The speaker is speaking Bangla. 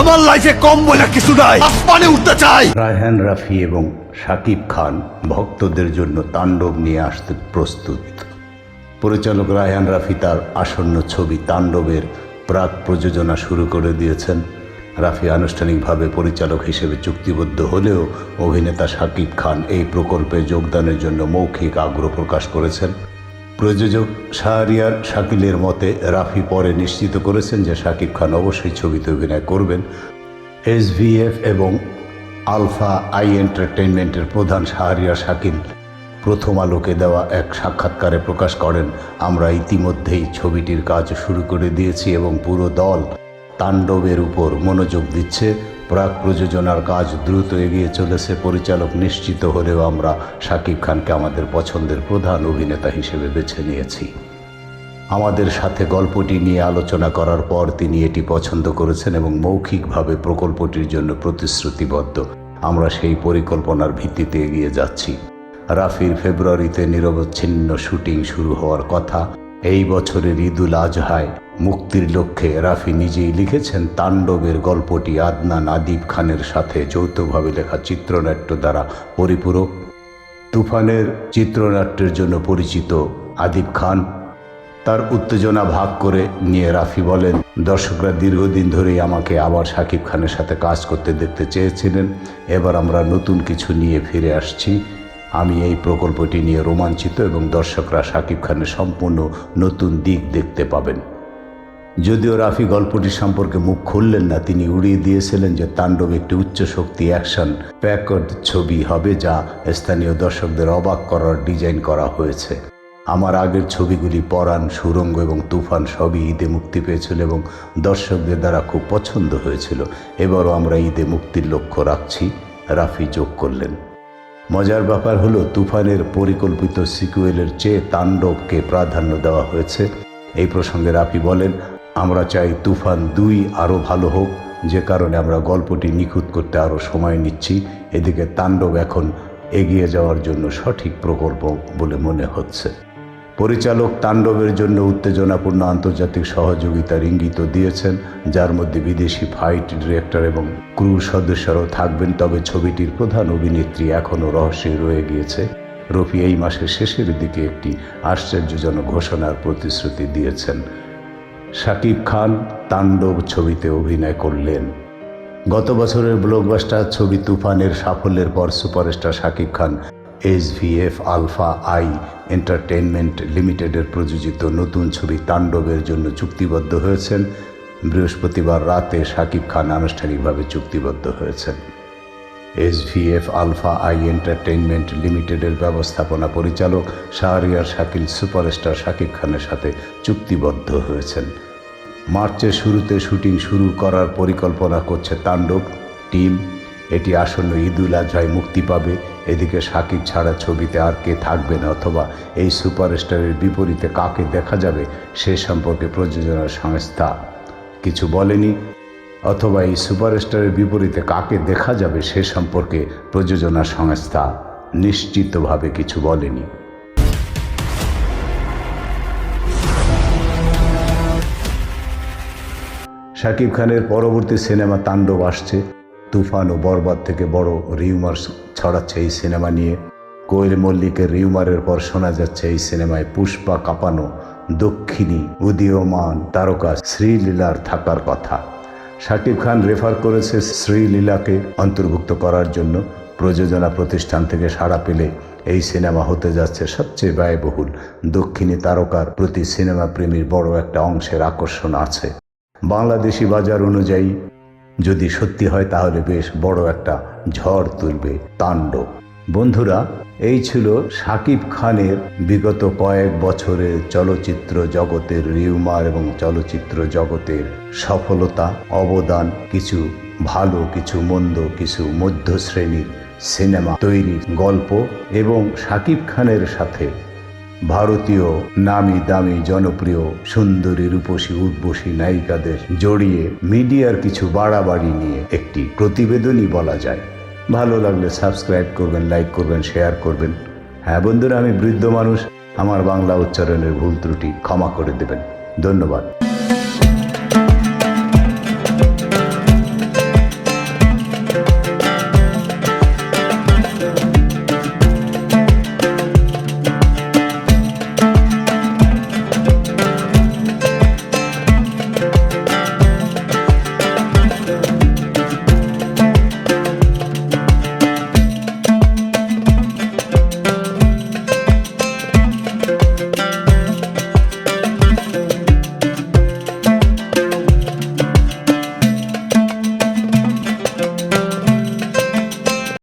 আমার লাইফে কম বলে কিছু নাই। আসমানে উঠতে চাই। রায়হান রাফি এবং শাকিব খান ভক্তদের জন্য তাণ্ডব নিয়ে আসতে প্রস্তুত। পরিচালক রায়হান রাফি তার আসন্ন ছবি তাণ্ডবের প্রাক প্রযোজনা শুরু করে দিয়েছেন। রাফি আনুষ্ঠানিকভাবে পরিচালক হিসেবে চুক্তিবদ্ধ হলেও অভিনেতা শাকিব খান এই প্রকল্পে যোগদানের জন্য মৌখিক আগ্রহ প্রকাশ করেছেন। প্রযোজক শাহরিয়ার শাকিলের মতে, রাফি পরে নিশ্চিত করেছেন যে শাকিব খান অবশ্যই ছবিতে অভিনয় করবেন। এসভিএফ এবং আলফা আই এন্টারটেইনমেন্টের প্রধান শাহরিয়ার শাকিল প্রথম আলোকে দেওয়া এক সাক্ষাৎকারে প্রকাশ করেন, আমরা ইতিমধ্যেই ছবিটির কাজ শুরু করে দিয়েছি এবং পুরো দল তাণ্ডবের উপর মনোযোগ দিচ্ছে। প্রাক প্রযোজনার কাজ দ্রুত এগিয়ে চলেছে, পরিচালক নিশ্চিত হলেও আমরা শাকিব খানকে আমাদের পছন্দের প্রধান অভিনেতা হিসেবে বেছে নিয়েছি। আমাদের সাথে গল্পটি নিয়ে আলোচনা করার পর তিনি এটি পছন্দ করেছেন এবং মৌখিকভাবে প্রকল্পটির জন্য প্রতিশ্রুতিবদ্ধ। আমরা সেই পরিকল্পনার ভিত্তিতে এগিয়ে যাচ্ছি। রাফির ফেব্রুয়ারিতে নিরবচ্ছিন্ন শুটিং শুরু হওয়ার কথা, এই বছরের ঈদুল আজহায় মুক্তির লক্ষ্যে রাফি নিজেই লিখেছেন তাণ্ডবের গল্পটি আদনান আদিব খানের সাথে যৌথভাবে লেখা চিত্রনাট্য দ্বারা পরিপূরক। তুফানের চিত্রনাট্যের জন্য পরিচিত আদিব খান তার উত্তেজনা ভাগ করে নিয়ে রাফি বলেন, দর্শকরা দীর্ঘদিন ধরেই আমাকে আবার শাকিব খানের সাথে কাজ করতে দেখতে চেয়েছিলেন। এবার আমরা নতুন কিছু নিয়ে ফিরে আসছি। আমি এই প্রকল্পটি নিয়ে রোমাঞ্চিত এবং দর্শকরা শাকিব খানের সম্পূর্ণ নতুন দিক দেখতে পাবেন। যদিও রাফি গল্পটি সম্পর্কে মুখ খুললেন না, তিনি উড়িয়ে দিয়েছিলেন যে তাণ্ডব একটি উচ্চ শক্তি অ্যাকশন প্যাকড ছবি হবে যা স্থানীয় দর্শকদের অবাক করার ডিজাইন করা হয়েছে। আমার আগের ছবিগুলি পরাণ, সুরঙ্গ এবং তুফান সবই ঈদে মুক্তি পেয়েছিল এবং দর্শকদের দ্বারা খুব পছন্দ হয়েছিল। এবারও আমরা ঈদে মুক্তির লক্ষ্য রাখছি, রাফি যোগ করলেন। মজার ব্যাপার হলো, তুফানের পরিকল্পিত সিকুয়েলের চেয়ে তাণ্ডবকে প্রাধান্য দেওয়া হয়েছে। এই প্রসঙ্গে রাফি বলেন আমরা চাই তুফান দুই আরও ভালো হোক, যে কারণে আমরা গল্পটি নিখুঁত করতে আরও সময় নিচ্ছি। এদিকে তাণ্ডব এখন এগিয়ে যাওয়ার জন্য সঠিক প্রকল্প বলে মনে হচ্ছে। পরিচালক তাণ্ডবের জন্য উত্তেজনাপূর্ণ আন্তর্জাতিক সহযোগিতার ইঙ্গিত দিয়েছেন, যার মধ্যে বিদেশি ফাইট ডিরেক্টর এবং ক্রু সদস্যরাও থাকবেন, তবে ছবিটির প্রধান অভিনেত্রী এখনও রহস্যে রয়ে গিয়েছে। রফি এই মাসের শেষের দিকে একটি আশ্চর্যজনক ঘোষণার প্রতিশ্রুতি দিয়েছেন। শাকিব খান তাণ্ডব ছবিতে অভিনয় করলেন। গত বছরের ব্লকবাস্টার ছবি তুফানের সাফল্যের পর superstar Shakib Khan SVF Alpha I entertainment লিমিটেডের প্রযোজিত নতুন ছবি তাণ্ডবের জন্য চুক্তিবদ্ধ হয়েছেন। বৃহস্পতিবার রাতে শাকিব খান আনুষ্ঠানিকভাবে চুক্তিবদ্ধ হয়েছেন। এসভিএফ আলফা আই এন্টারটেইনমেন্ট লিমিটেডের ব্যবস্থাপনা পরিচালক শাহরিয়ার শাকিল সুপারস্টার শাকিব খানের সাথে চুক্তিবদ্ধ হয়েছেন। মার্চের শুরুতে শুটিং শুরু করার পরিকল্পনা করছে তাণ্ডব, টিম। এটি আসন্ন ঈদুল আজহায় মুক্তি পাবে। এদিকে সাকিব ছাড়া ছবিতে আর কে থাকবে না অথবা এই সুপারস্টারের বিপরীতে কাকে দেখা যাবে সে সম্পর্কে প্রযোজনা সংস্থা কিছু বলেনি। অথবা এই সুপারস্টারের বিপরীতে কাকে দেখা যাবে সে সম্পর্কে প্রযোজনা সংস্থা নিশ্চিতভাবে কিছু বলেনি। শাকিব খানের পরবর্তী সিনেমা তাণ্ডব আসছে। তুফান ও বরবাদ থেকে বড় রিউমার ছড়াচ্ছে এই সিনেমা নিয়ে। কোয়েল মল্লিকের রিউমারের পর শোনা যাচ্ছে এই সিনেমায় পুষ্পা কাঁপানো দক্ষিণী উদীয়মান তারকা শ্রীলীলার থাকার কথা। শাকিব খান রেফার করেছে শ্রীলীলাকে অন্তর্ভুক্ত করার জন্য। প্রযোজনা প্রতিষ্ঠান থেকে সাড়া পেলে এই সিনেমা হতে যাচ্ছে সবচেয়ে ব্যয়বহুল। দক্ষিণী তারকার প্রতি সিনেমা প্রেমীর বড় একটা অংশের আকর্ষণ আছে। বাংলাদেশি বাজার অনুযায়ী যদি সত্যি হয় তাহলে বেশ বড় একটা ঝড় তুলবে তাণ্ডব। বন্ধুরা, এই ছিল সাকিব খানের বিগত কয়েক বছরের চলচ্চিত্র জগতের রিউমার এবং চলচ্চিত্র জগতের সফলতা, অবদান, কিছু ভালো, কিছু মন্দ, কিছু মধ্য শ্রেণির সিনেমা তৈরির গল্প এবং সাকিব খানের সাথে ভারতীয় নামি দামি জনপ্রিয় সুন্দরী রূপসী উর্বশী নায়িকাদের জড়িয়ে মিডিয়ার কিছু বাড়াবাড়ি নিয়ে একটি প্রতিবেদনই বলা যায়। ভালো লাগলে সাবস্ক্রাইব করবেন, লাইক করবেন, শেয়ার করবেন। হ্যাঁ বন্ধুরা, আমি বৃদ্ধ মানুষ, আমার বাংলা উচ্চারণের ভুল ত্রুটি ক্ষমা করে দেবেন। ধন্যবাদ।